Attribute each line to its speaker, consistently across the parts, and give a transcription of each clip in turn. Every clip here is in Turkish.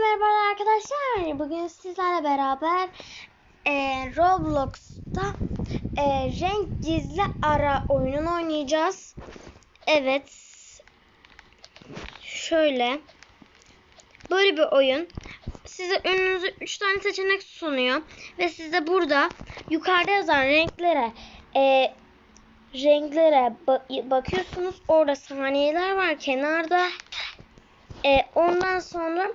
Speaker 1: merhaba arkadaşlar. Bugün sizlerle beraber e, Roblox'ta e, renk gizli ara oyununu oynayacağız. Evet. Şöyle. Böyle bir oyun. Size önünüze 3 tane seçenek sunuyor. Ve siz burada yukarıda yazan renklere e, renklere ba- bakıyorsunuz. Orada saniyeler var kenarda. E, ondan sonra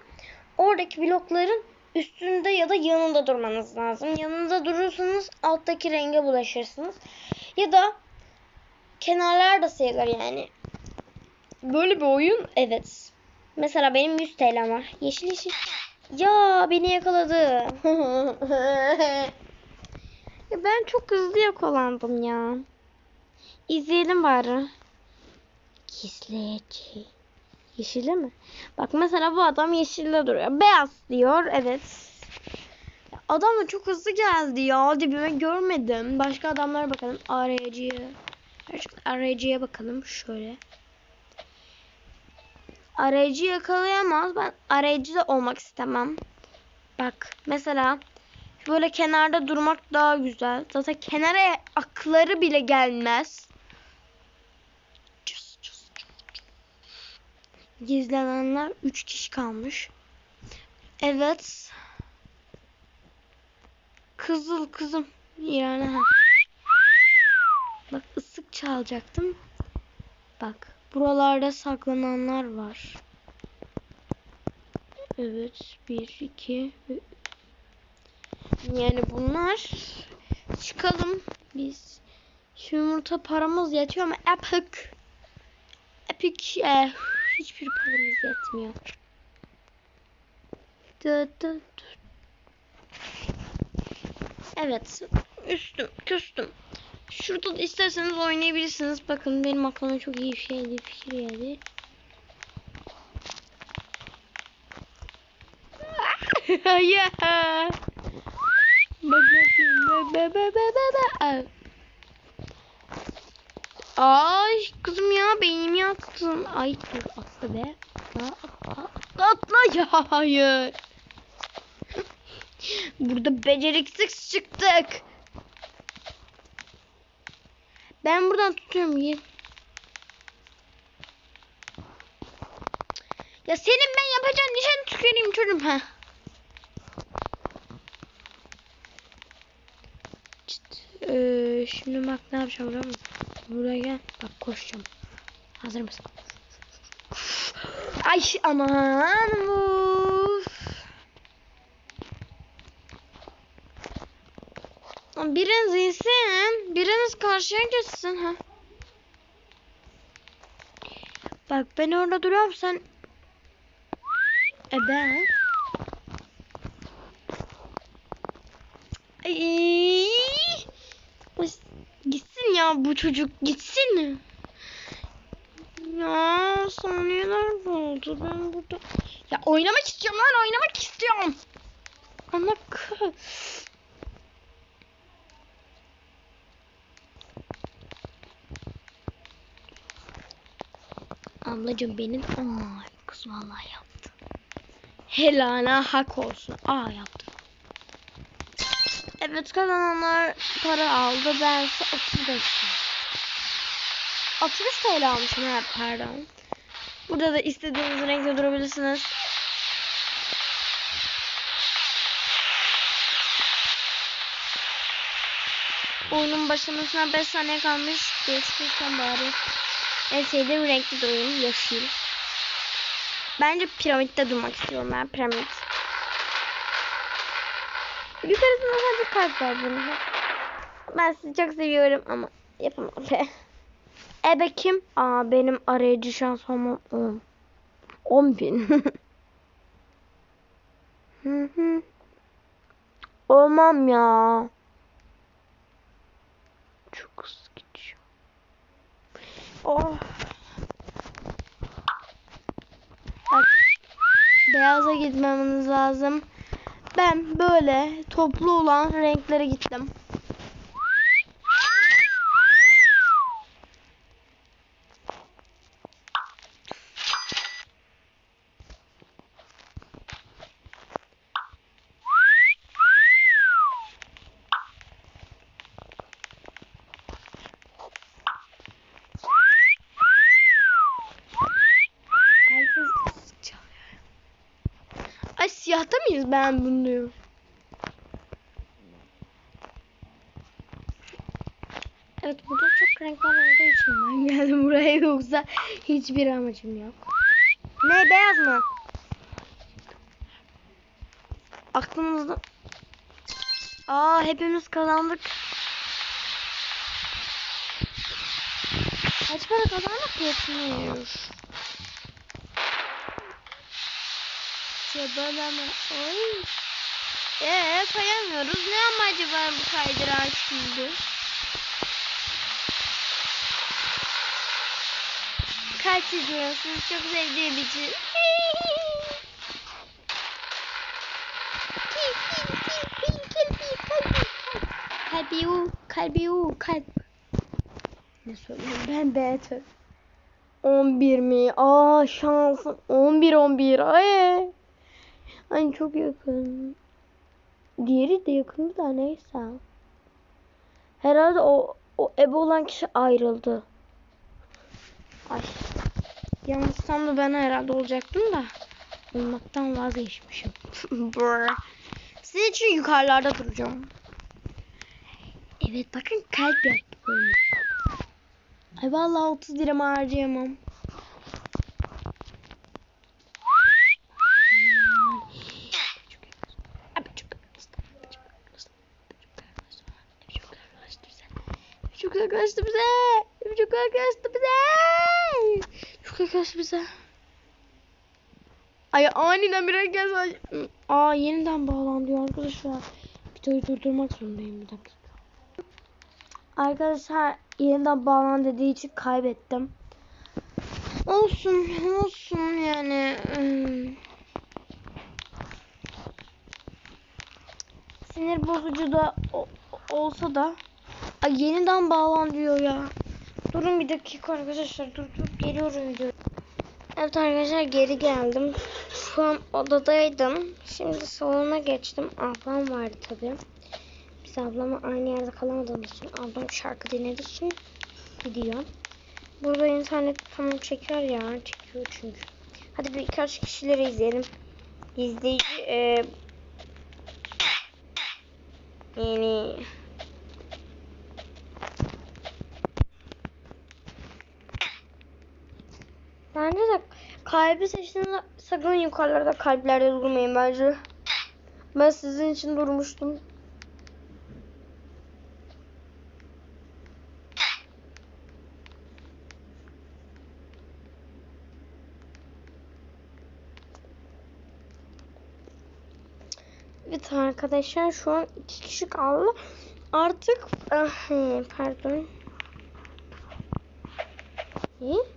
Speaker 1: oradaki blokların üstünde ya da yanında durmanız lazım. Yanında durursanız alttaki renge bulaşırsınız. Ya da kenarlar da sayılır yani. Böyle bir oyun evet. Mesela benim 100 TL'm var. Yeşil yeşil. Ya beni yakaladı. ya ben çok hızlı yakalandım ya. İzleyelim bari. Gizleyici. Yeşili mi? Bak mesela bu adam yeşilde duruyor. Beyaz diyor. Evet. Adam da çok hızlı geldi ya. Dibime görmedim. Başka adamlara bakalım. Arayıcıya. Arayıcıya bakalım. Şöyle. Arayıcı yakalayamaz. Ben arayıcı da olmak istemem. Bak mesela böyle kenarda durmak daha güzel. Zaten kenara akları bile gelmez. Gizlenenler 3 kişi kalmış. Evet. Kızıl kızım. Yani. Bak ısık çalacaktım. Bak buralarda saklananlar var. Evet. 1 2 Yani bunlar çıkalım biz. Şu yumurta paramız yetiyor ama epic epic e, hiçbir paramız yetmiyor. Evet. Üstüm, küstüm. Şurada da isterseniz oynayabilirsiniz. Bakın benim aklıma çok iyi bir şeydi, fikir geldi. bak. Ay kızım ya beynimi yaktın. Ay dur be. Atla, ya hayır. Burada beceriksiz çıktık. Ben buradan tutuyorum gel. Ya senin ben yapacağın nişan tüküreyim çocuğum ha. Ee, şimdi bak ne yapacağım biliyor? Buraya gel. Bak koşacağım. Hazır mısın? Ay aman. Uf. Biriniz insin. Biriniz karşıya geçsin. Ha. Bak ben orada duruyorum sen. E Gitsin ya bu çocuk gitsin. Ya saniyeler oldu ben burada. Ya oynamak istiyorum lan oynamak istiyorum. Ana kız. Ablacığım benim ay kız vallahi yaptı. Helana hak olsun. Aa yaptı. Evet kazananlar para aldı. Ben ise 35 60 TL almışım ha pardon. Burada da istediğiniz renkte durabilirsiniz. Oyunun başlamasına 5 saniye kalmış. Geçmişten bari. En sevdiğim renkli durayım. Yeşil. Bence piramitte durmak istiyorum ben. Piramit. Yukarısında sadece kalp var bunun. Ben sizi çok seviyorum ama yapamam. Ebe kim? Aa benim arayıcı şansım 10. 10 bin. Olmam ya. Çok hızlı gidiyor. Oh. Bak. Beyaza gitmemiz lazım. Ben böyle toplu olan renklere gittim. Mıyız ben bunu diyor. Evet burada çok renkler olduğu için ben geldim buraya yoksa hiçbir amacım yok. Ne beyaz mı? Aklımızda... Aa hepimiz kazandık. Kaç para kazandık yetmiyor. Çabalama. Oy. Ee kayamıyoruz. Ne amacı var bu kaydıran şimdi? Kaç ediyorsunuz? Çok sevdiğim için. Kalbi u, kalbi u, kalp. Ne söylüyorum ben beğendim. 11 mi? Aa şansım. 11 11. Ay. Ay çok yakın. Diğeri de yakındı da neyse. Herhalde o o ebe olan kişi ayrıldı. Ay. Yanlışsam da ben herhalde olacaktım da. Olmaktan vazgeçmişim. Sizin için yukarılarda duracağım. Evet bakın kalp yaptık öyle. Ay vallahi 30 liramı harcayamam. Abi çok yaklaştı. Çok yaklaştı bize. Çok yaklaştı bize. Çok yaklaştı bize. Ay aniden bir gelse. Aa yeniden bağlandı arkadaşlar. Videoyu durdurmak zorundayım bir dakika. Arkadaşlar yeniden bağlan dediği için kaybettim. Olsun olsun yani. Sinir bozucu da olsa da Ay yeniden bağlan diyor ya. Durun bir dakika arkadaşlar. Dur dur geliyorum video. Evet arkadaşlar geri geldim. Şu an odadaydım. Şimdi salona geçtim. Ablam vardı tabii. Biz ablamla aynı yerde kalamadığımız için ablam şarkı dinlediği için gidiyor. Burada internet tamam çekiyor ya. Çekiyor çünkü. Hadi birkaç kişileri izleyelim. İzleyici e, yani De kalbi seçtiğinizde sakın yukarılarda kalplerde durmayın bence. Ben sizin için durmuştum. Evet arkadaşlar şu an iki kişi kaldı. Artık ah, pardon. İyi.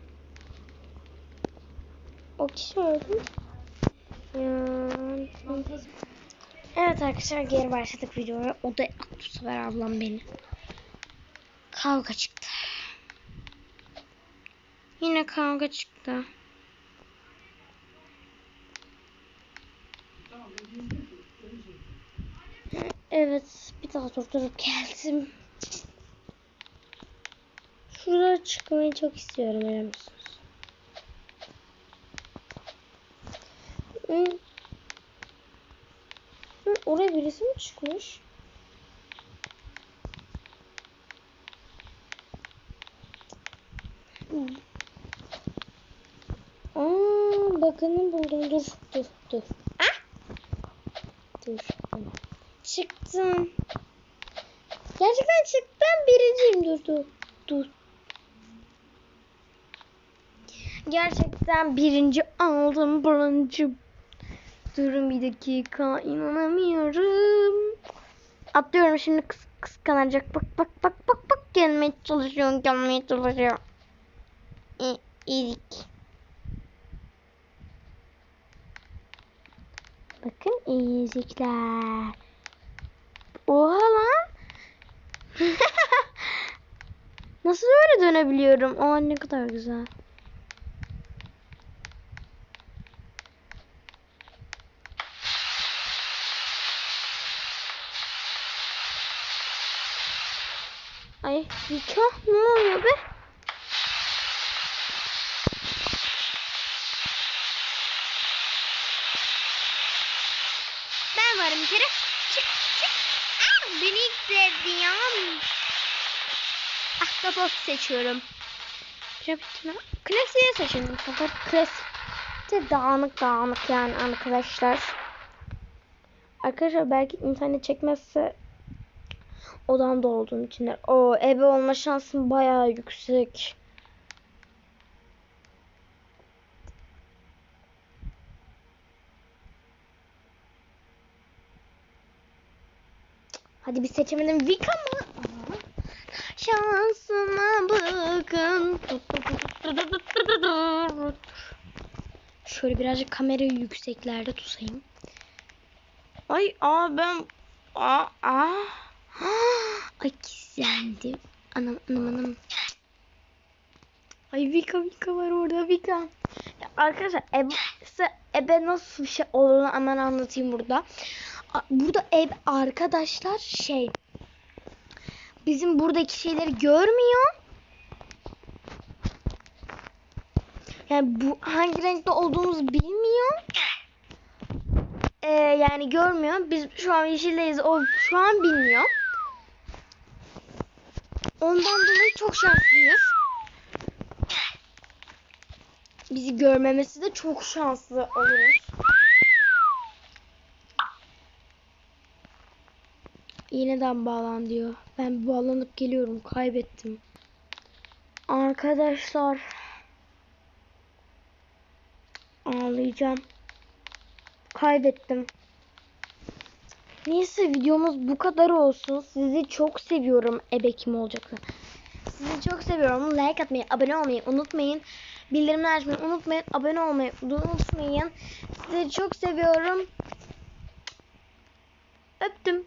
Speaker 1: O kişi öldü. Evet arkadaşlar geri başladık videoya. O da bu sefer ablam beni. Kavga çıktı. Yine kavga çıktı. Evet bir daha durdurup geldim. Şurada çıkmayı çok istiyorum biliyor musunuz? Hı. Hı, oraya birisi mi çıkmış? Hı. Aa, bakın buldum. Dur, dur, dur. Ah! Dur. Çıktım. Gerçekten çıktım. Birinciyim. Dur, dur, dur. Gerçekten birinci aldım. Birinci. Durun bir dakika. inanamıyorum. Atlıyorum şimdi kıs kıskanacak. Bak bak bak bak bak. Gelmeye çalışıyor. Gelmeye çalışıyor. İ iyilik. Bakın iyicikler. Oha lan. Nasıl öyle dönebiliyorum? Aa ne kadar güzel. Ay Vika ne oluyor be? kere. Çık çık. Ah, beni ittirdi ya. Ah kapat seçiyorum. Klasiğe seçelim sefer. Klasik de dağınık dağınık yani arkadaşlar. Arkadaşlar belki internet çekmezse odamda olduğum için. O ebe olma şansım bayağı yüksek. Hadi bir seçemedim. Vika mı? Aa, Şansıma bakın. Şöyle birazcık kamerayı yükseklerde tutayım. Ay aa ben aa aa. Ay güzeldi. Anam anam anam. Ay Vika Vika var orada Vika. Ya arkadaşlar ebe, ebe nasıl bir şey olduğunu hemen anlatayım burada. Burada ev arkadaşlar şey bizim buradaki şeyleri görmüyor. Yani bu hangi renkte olduğumuzu bilmiyor. Ee, yani görmüyor. Biz şu an yeşildeyiz. O şu an bilmiyor. Ondan dolayı çok şanslıyız. Bizi görmemesi de çok şanslı oluruz. İğneden bağlan diyor. Ben bağlanıp geliyorum. Kaybettim. Arkadaşlar. Ağlayacağım. Kaybettim. Neyse videomuz bu kadar olsun. Sizi çok seviyorum. Ebe kim olacaksa. Sizi çok seviyorum. Like atmayı, abone olmayı unutmayın. Bildirimleri açmayı unutmayın. Abone olmayı unutmayın. Sizi çok seviyorum. Öptüm.